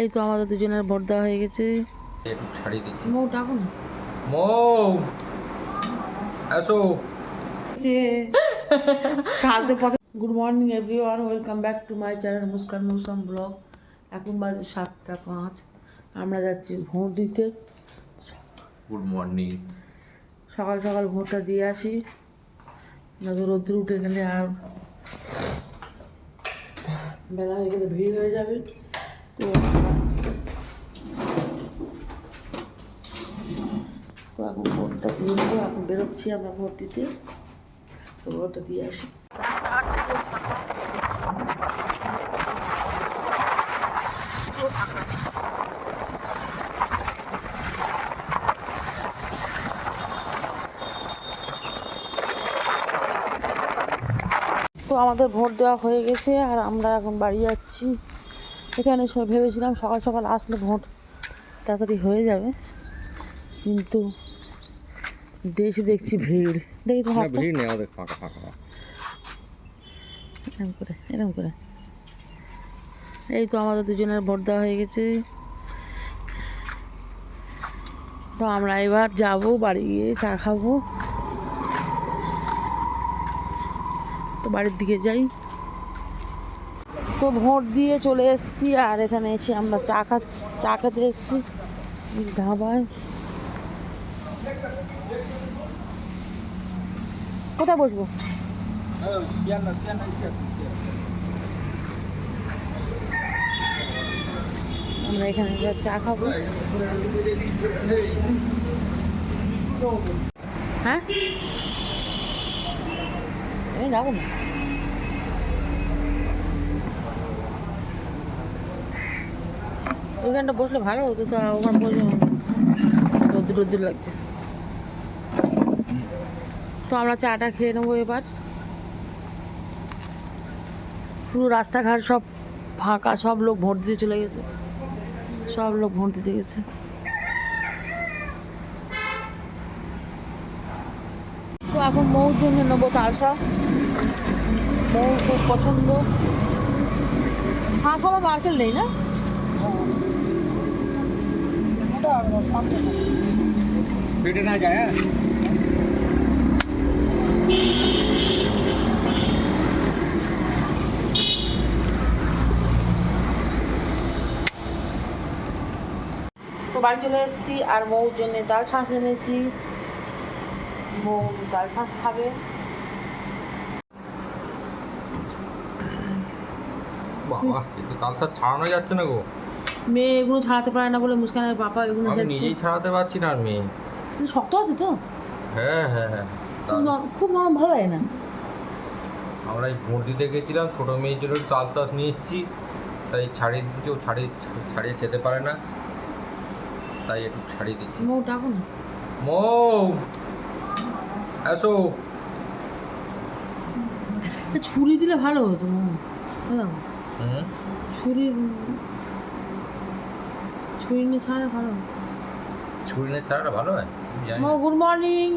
এই তো আমাদের দুজনের ভোট দেওয়া হয়ে গেছে। ছাড়িয়ে দিচ্ছি মৌ ডাকো না। মৌ! আসো। Good morning everyone welcome back to my channel Muskan Mousum blog এখন বাজে সাতটা পাঁচ। আমরা যাচ্ছি ভোট দিতে। গুড মর্নিং সকাল সকাল ভোটটা দিয়ে আসি। নয়তো রোদ্র উঠে গেলে আর বেলা হয়ে গেলে ভিড় হয়ে যাবে। তো এখন ভোটটা দিয়ে নেব, এখন বেরোচ্ছি আমরা ভোট দিতে। তো ভোটটা দিয়ে আসি। তো আমাদের ভোট দেওয়া হয়ে গেছে, আর আমরা এখন বাড়ি যাচ্ছি। এখানে সব ভেবেছিলাম সকাল সকাল আসলে ভোট তাড়াতাড়ি হয়ে যাবে। কিন্তু দেশে দেখছি ভিড়। দেখি তো। ভিড় নেই আমাদের ফাঁকা ফাঁকা এরকম করে এরকম করে। এই তো আমাদের দুজনের ভোট দেওয়া হয়ে গেছে। তো আমরা এবার যাব বাড়ি গিয়ে চা খাব। তো বাড়ির দিকে যাই। তো ভোট দিয়ে চলে এসেছি, আর এখানে এসে আমরা চা খাচ্ছি, চা খেতে এসেছি। ধাবায়। কোথায় বসবো? আমরা এখানে চা খাব। হ্যাঁ? এই যাব না। ওইখানটা বসলে ভালো হতো, তো ওখানে বসে রোদ্দুর রোদ্দুর লাগছে। তো আমরা চাটা খেয়ে নেব এবার। পুরো রাস্তাঘাট সব ফাঁকা, সব লোক ভোট দিতে চলে গেছে। সব লোক ভোট দিতে গেছে। তো এখন মৌর জন্য নেব তাল শ্বাস মৌ খুব পছন্দ। শ্বাস হলো নেই না? পেটে না যায় হ্যাঁ? তো বাড়ি চলে এসেছি আর মৌর জন্য ডাল শাঁস এনেছি। মৌ ডাল শাঁস খাবে। বাবা একটু তালসার ছাড়ানো যাচ্ছে না গো। মেয়ে এগুলো ছাড়াতে পারে না বলে মুস্কানের বাবা এগুলো আমি নিজেই ছাড়াতে পারছি না আর মেয়ে। শক্ত আছে তো। হ্যাঁ হ্যাঁ হ্যাঁ। খুব নরম ভালো লাগে না। আমরা এই ভোট দিতে গেছিলাম ছোটো মেয়ের জন্য তাল শাঁস নিয়ে এসেছি। তাই ছাড়িয়ে দিচ্ছি ও ছাড়িয়ে ছাড়িয়ে খেতে পারে না। তাই একটু ছাড়িয়ে দিচ্ছি। মৌ ডাকো না। মৌ তা ছুরি দিলে ভালো হতো মৌ। এই ছুরি ছুরি নিয়ে ছাড়া ভালো ছুরি নিয়ে ছাড়াটা ভালো হয়? না। Good morning.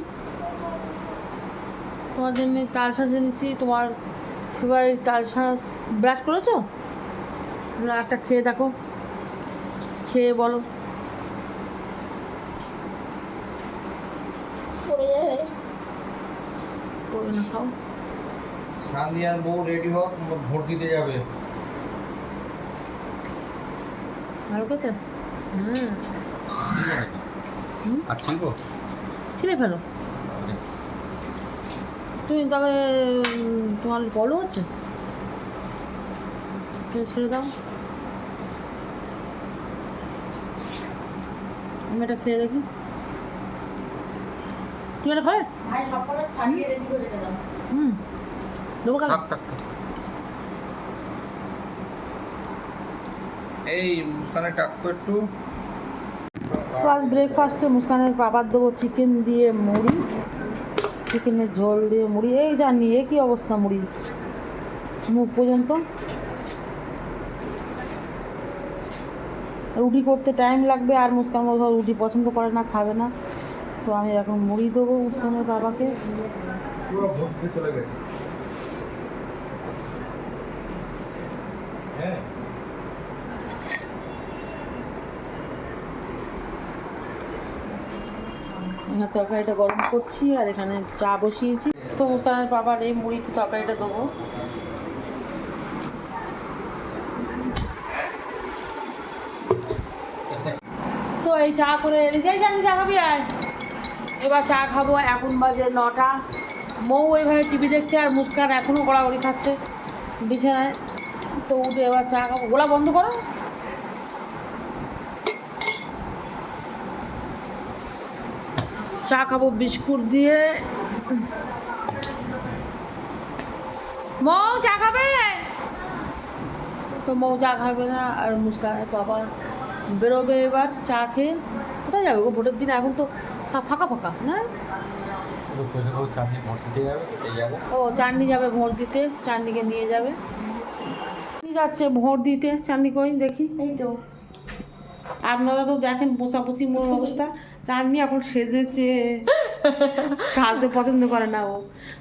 তোমার জন্য তাল শাঁস এনেছি। তোমার ফেভারিট তাল শাঁস ব্রাশ করেছ? না, একটা খেয়ে দেখো। খেয়ে বলো। করে না খাও। সান্দিয়ার বউ রেডি হোক ভোট দিতে যাবে। ভালো হ্যাঁ হুম? আর ছিল ছিলে ফেলো। তুমি তবে তোমার বলো হচ্ছে? তুমি ছেড়ে দাও। আমি এটা খেয়ে দেখি। তুমি এটা খাবে? হুম। দেবো কেন থাক থাক থাক। এই মুস্কানে টাকতো একটু ফার্স্ট ব্রেকফাস্টে মুস্কানের বাবার দেবো চিকেন দিয়ে মুড়ি চিকেনের ঝোল দিয়ে মুড়ি। এই জানি এ কী অবস্থা মুড়ি? মুখ পর্যন্ত? রুটি করতে টাইম লাগবে আর মুস্কান বাবা রুটি পছন্দ করে না খাবে না। তো আমি এখন মুড়ি দেবো মুস্কানের বাবাকে চলে গেছে হ্যাঁ এখানে তরকারিটা গরম করছি আর এখানে চা বসিয়েছি। তো মুস্কানের বাবার এই মুড়িতে তরকারিটা দেবো। তো এই চা করে যাই জানি চা খাবি, আয়। এবার চা খাব, এখন বাজে নটা। মৌ ঘরে টিভি দেখছে আর মুস্কান এখনও গড়াগড়ি খাচ্ছে বিছানায়। তো উঠে এবার চা খাব। গোলা বন্ধ করো। চা খাব বিস্কুট দিয়ে। মৌ চা খাবে? তো মৌ চা খাবে না আর মুস্কানের বাবা বেরোবে এবার চা খেয়ে। কোথায় যাবে গো? ভোটের দিন এখন তো ফাঁকা ফাঁকা হ্যাঁ ও চাঁদনি যাবে ভোট দিতে চাঁদনিকে নিয়ে যাবে। যাচ্ছে ভোট দিতে চাঁদনি কই দেখি। এই তো। আপনারা তো দেখেন পোষাপুষি মোর অবস্থা। চাঁদনি এখন সেজেছে। সাজতে পছন্দ করে না ও।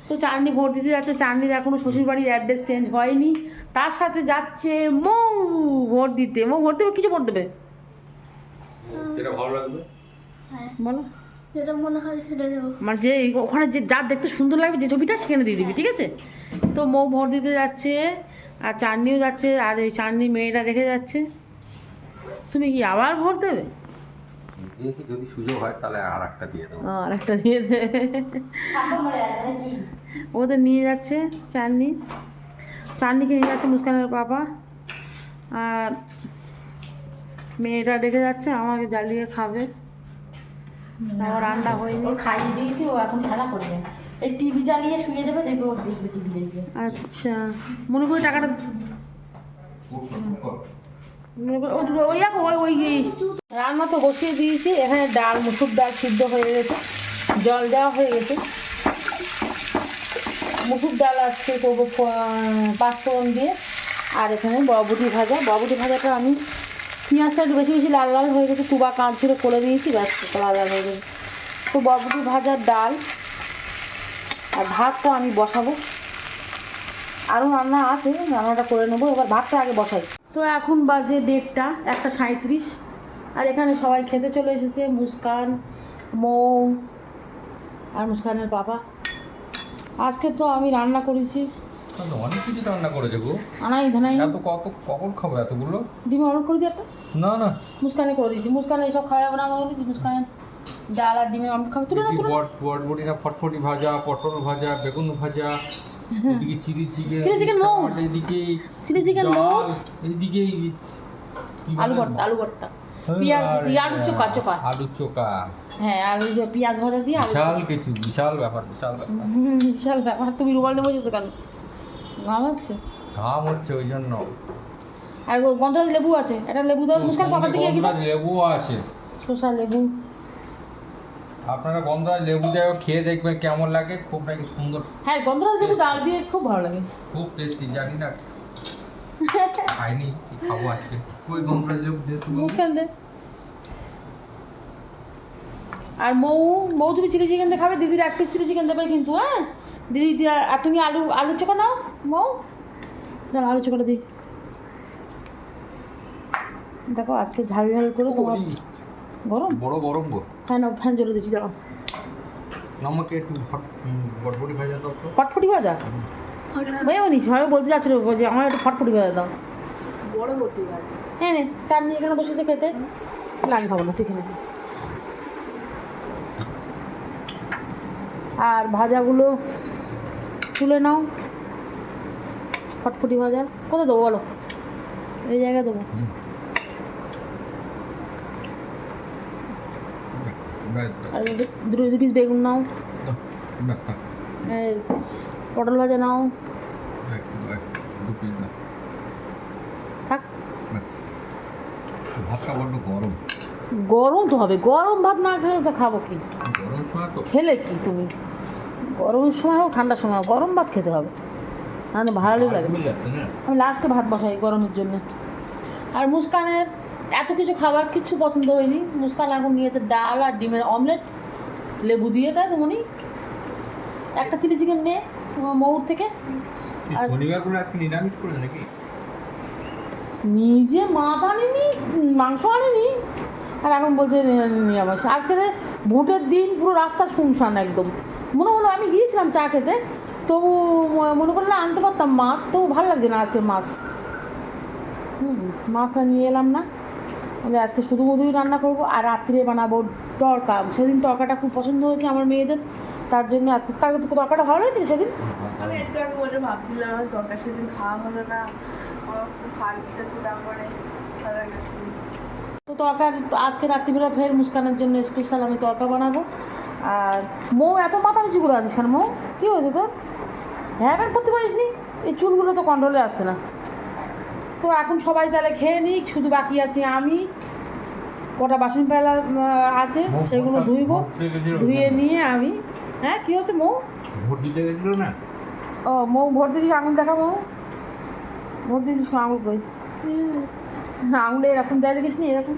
তো চাঁদনি ভোট দিতে যাচ্ছে চাঁদনির এখনও শ্বশুর বাড়ির অ্যাড্রেস চেঞ্জ হয়নি। তার সাথে যাচ্ছে মৌ ভোট দিতে। মৌ ভোট দেবে কিছু ভোট দেবে? যেটা ভালো লাগবে? বলো। যেটা মনে হয় সেটা মানে যে ওখানে যে যার দেখতে সুন্দর লাগবে যে ছবিটা সেখানে দিয়ে দিবি ঠিক আছে? তো মৌ ভোট দিতে যাচ্ছে আর চাঁদনিও যাচ্ছে আর ওই চাঁদনি মেয়েটা রেখে যাচ্ছে। তুমি কি আবার ভোট দেবে? দেখি যদি সুযোগ হয় তাহলে আর একটা দিয়ে দেবো। আর একটা দিয়ে দে। ওদের নিয়ে যাচ্ছে চাঁদনি চাঁদনিকে নিয়ে যাচ্ছে মুস্কানের বাবা। আর মেয়েটা রেখে যাচ্ছে আমাকে জ্বালিয়ে খাবে। আমার রান্না হয়নি। খাইয়ে দিয়েছি ও এখন খেলা করবে। এই টিভি চালিয়ে শুয়ে দেবে দেখবে ওর দেখবে টিভি দেখবে। আচ্ছা। মনে করি টাকাটা ওই ওই। রান্না তো বসিয়ে দিয়েছি, এখানে ডাল, মুসুর ডাল সিদ্ধ হয়ে গেছে, জল দেওয়া হয়ে গেছে। মুসুর ডাল আজকে করব পাঁচফোড়ন দিয়ে, আর এখানে বরবটি ভাজা। বরবটি ভাজাটা আমি পেঁয়াজটা একটু বেশি বেশি লাল লাল হয়ে গেছে, তুবা কাঁচছিল করে দিয়েছি, ব্যাস, লাল লাল হয়ে গেছে। তো বরবটি ভাজার ডাল, আর ভাতটা আমি বসাবো। আরও রান্না আছে, রান্নাটা করে নেব, এবার ভাতটা আগে বসাই। তো এখন বাজে ডেটটা একটা সাঁত্রিশ আর এখানে সবাই খেতে চলে এসেছে মুস্কান মৌ আর মুস্কানের বাবা। আজকে তো আমি রান্না করেছি। অনেক কিছু রান্না করেছে গো। আনাই ধানাই। এত কত কখন খাব এতগুলো? ডিম অর্ডার করে দিই একটা? না না। মুস্কানে করে দিয়েছি। মুস্কানে এইসব খাওয়াবো না আমাকে দিয়েছি মুস্কানের ডাল আর ডিমের অমলেট খাবে। তুলে না তুলে। বটবটি না ফটফটি ভাজা পটল ভাজা বেগুন ভাজা এদিকে চিলি চিকেন chicken মোট। এদিকে চিলি চিকেন ডাল, মোট এইদিকে কি আলু ভর্তা আলু ভর্তা। পেঁয়াজ আলু চোকা চোকা আলু চোকা হ্যাঁ আর ওই যে পেঁয়াজ ভাজা দিয়ে বিশাল কিছু বিশাল ব্যাপার বিশাল ব্যাপার। বিশাল ব্যাপার তুমি রুমাল বসেছো কেন? ঘাম হচ্ছে? ঘাম হচ্ছে ওই জন্য। আর গন্ধরাজ লেবু আছে? একটা লেবু দাও মুস্কান পাপার দিকে এগিয়ে লেবু আছে। শসা লেবু। আপনারা গন্ধরাজ লেবু দিয়ে খেয়ে দেখবেন কেমন লাগে খুব নাকি সুন্দর। হ্যাঁ গন্ধরাজ লেবু ডাল দিয়ে খুব ভালো লাগে। খুব টেস্টি জানি না। খাইনি খাব আজকে? ওই গন্ধরাজ লেবু দিয়ে তুমি? মুস্কান দে। আর মৌ মৌ তুমি চিলি চিকেন দিয়ে খাবে দিদির এক পিস চিলি চিকেন দেবে কিন্তু হ্যাঁ? দিদি আর তুমি আলু আলু চোখা নাও মৌ। দাঁড়া আলু চোখাটা দিই। দেখো আজকে ঝাল ঝাল করে তোমার গরম। বড় গরম গো। ফ্যান ফ্যান জ্বলে দিচ্ছি দাঁড়াও। আমাকে একটু হট বটবটি ভাজা দাও তো। ফটফটি ভাজা? ভাইও নি সবাই বলতে যাচ্ছিল যে আমার একটু ফটফটি ভাজা দাও। বড় বটি আছে হ্যাঁ নে চাটনি এখানে বসেছে খেতে। না আমি খাব না তুই খেয়ে নে। আর ভাজাগুলো তুলে নাও। ফটফটি ভাজা। কোথায় দেবো বলো? এই জায়গায় দেবো হুম। ব্যাস, ব্যাস, আর দুটো দু পিস বেগুন নাও। পটল ভাজা নাও। থাক। ভাতটা বড্ড গরম। গরম তো হবে। গরম ভাত না খেলে তো খাব কি? খেলে কি তুমি? গরমের সময় হোক ঠান্ডার সময় হোক, গরম ভাত খেতে হবে। না ভালোই লাগে। আমি লাস্টে ভাত বসাই গরমের জন্য। আর মুস্কানের এত কিছু খাবার কিচ্ছু পছন্দ হয়নি। মুস্কান এখন নিয়েছে ডাল আর ডিমের অমলেট লেবু দিয়ে তাই তেমনি একটা চিলি চিকেন নে মৌর থেকে। আর- শনিবার করে আজকে নিরামিষ করে নাকি? নিজে মাছ আনেনি মাংস আনেনি। আর এখন বলছে নিরামিষ। আজকে ভোটের দিন পুরো রাস্তা শুনশান একদম। মনে হলো আমি গিয়েছিলাম চা খেতে তবু মনে করলে আনতে পারতাম মাছ তবু ভালো লাগছে না আজকের মাছ। হুম মাছটা নিয়ে এলাম না। বলে আজকে শুধু মধুই রান্না করব আর রাত্রে বানাবো তরকা। সেদিন তরকাটা খুব পছন্দ হয়েছে আমার মেয়েদের। তার জন্য আজকে তার তরকাটা ভালো হয়েছে সেদিন? আমি একটু আগে বলে ভাবছিলাম আমার তরকার সেদিন খাওয়া হলো না। খাওয়ার ইচ্ছা হচ্ছে তারপরে। তো তরকার আজকে রাত্রিবেলা ফের মুস্কানের জন্য স্পেশাল আমি তরকা বানাবো। আর মৌ এত মাথা নিচু করে আছিস কেন মৌ? কী হয়েছে তোর? হ্যাঁ ব্যান করতে পারিস নি? এই চুলগুলো তো কন্ট্রোলে আসছে না। তো এখন সবাই তাহলে খেয়ে নিক শুধু বাকি আছে আমি। কটা বাসন পেলা আছে সেগুলো ধুইব ধুয়ে নিয়ে আমি হ্যাঁ কী হচ্ছে মৌ? ভোট দিতে গেছিল না? ও মৌ ভোট দিয়েছিস আঙুল দেখা মৌ? ভোট দিয়েছিস আঙুল কই? আঙুলে এরকম দেয় দেখিস নি এরকম?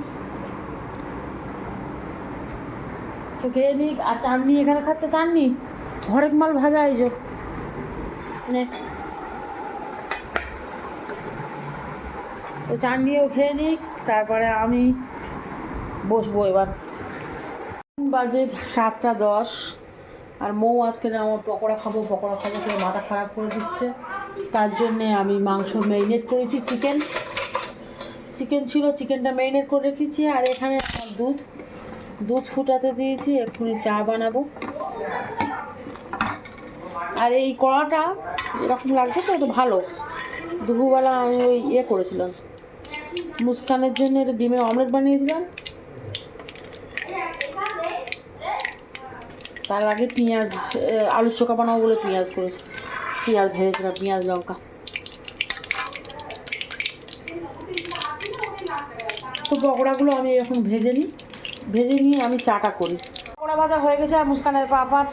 তো খেয়ে নিক আর চাটনি এখানে খাচ্ছে চাটনি হরেক মাল ভাজা এই নে। তো চাটনিও খেয়ে নিক তারপরে আমি বসবো এবার। বাজে সাতটা দশ, আর মৌ আজকে না আমার পকোড়া খাব পকোড়া খাব করে মাথা খারাপ করে দিচ্ছে। তার জন্যে আমি মাংস ম্যারিনেট করেছি চিকেন চিকেন ছিল চিকেনটা ম্যারিনেট করে রেখেছি, আর এখানে আমার দুধ। দুধ ফুটাতে দিয়েছি, এক্ষুনি চা বানাবো। আর এই কড়াটা এরকম লাগছে তো, এটা ভালো। দুপুরবেলা আমি ওই ইয়ে করেছিলাম। মুস্কানের জন্য এটা ডিমের অমলেট বানিয়েছিলাম। তার আগে পেঁয়াজ আলুর চোখা বানাবো বলে পেঁয়াজ করেছি। পেঁয়াজ ভেজেছিলাম, পেঁয়াজ, লঙ্কা। তো পকোড়াগুলো আমি এখন ভেজে নিই। ভেজে নিয়ে আমি চাটা করি। পকোড়া ভাজা হয়ে গেছে আর মুস্কানের পাপার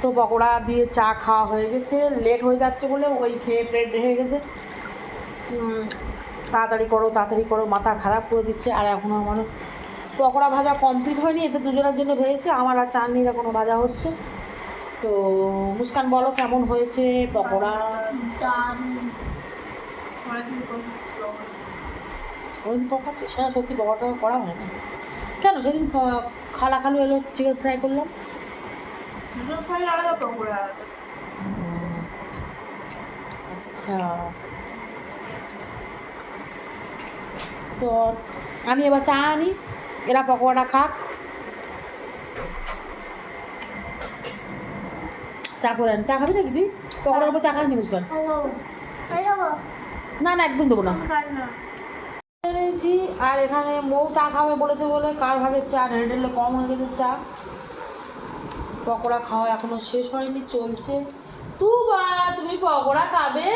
তো পকোড়া দিয়ে চা খাওয়া হয়ে গেছে। লেট হয়ে যাচ্ছে বলে ওই খেয়ে প্লেট হয়ে গেছে। তাড়াতাড়ি করো তাড়াতাড়ি করো, মাথা খারাপ করে দিচ্ছে। আর এখনও আমার পকোড়া ভাজা কমপ্লিট হয়নি এতে দুজনের জন্য ভেজেছে আমার আর চাটনির এখনও ভাজা হচ্ছে। তো মুস্কান বলো কেমন হয়েছে পকোড়া? অনেকদিন পর পর খাচ্ছিস? হ্যাঁ সত্যি পকোড়া করা হয় না। কেন? সেদিন খালা খালু এলো চিকেন ফ্রাই করলাম। আচ্ছা। তো আমি এবার চা আনি। এরা পকোড়াটা খাক চা করে চা খাবি নাকি তুই পকোড়ার উপর চা খাস নি মুস্কান না না একদম দেবো না এনেছি আর এখানে মৌ চা খাবে বলেছে বলে কার ভাগের চা? রেডেলে কম হয়ে গেছে চা। পকোড়া খাওয়া এখনও শেষ হয়নি চলছে। তুবা তুমি পকোড়া খাবে?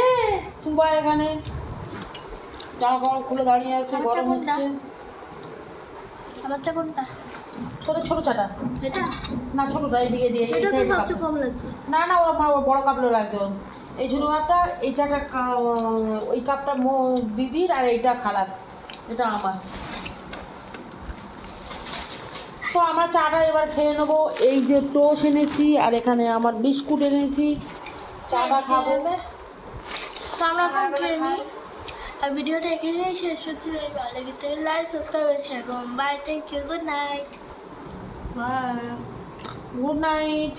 তুবা এখানে। জামা কাপড় খুলে দাঁড়িয়ে আছে গরম হচ্ছে। আমার চা কোনটা? তোর ছোট চাটা? এটা? না ছোটটা দিয়ে এই এটা তো সবচেয়ে কম লাগছে। না না ওর আমার বড় কাপড় ওর। এই ছোটো কাপটা এই চাটা ওই কাপটা মো- দিদির আর এইটা খালার। এটা আমার। তো আমরা চাটা এবার খেয়ে নেব। এই যে টোস এনেছি আর এখানে আমার বিস্কুট এনেছি। চাটা খাব। তো আমরা খেয়ে নিই। আর ভিডিওটা এখানেই শেষ হচ্ছে যদি ভালো লাগে তাহলে লাইক সাবস্ক্রাইব এন্ড শেয়ার করুন। Bye thank you good night bye good night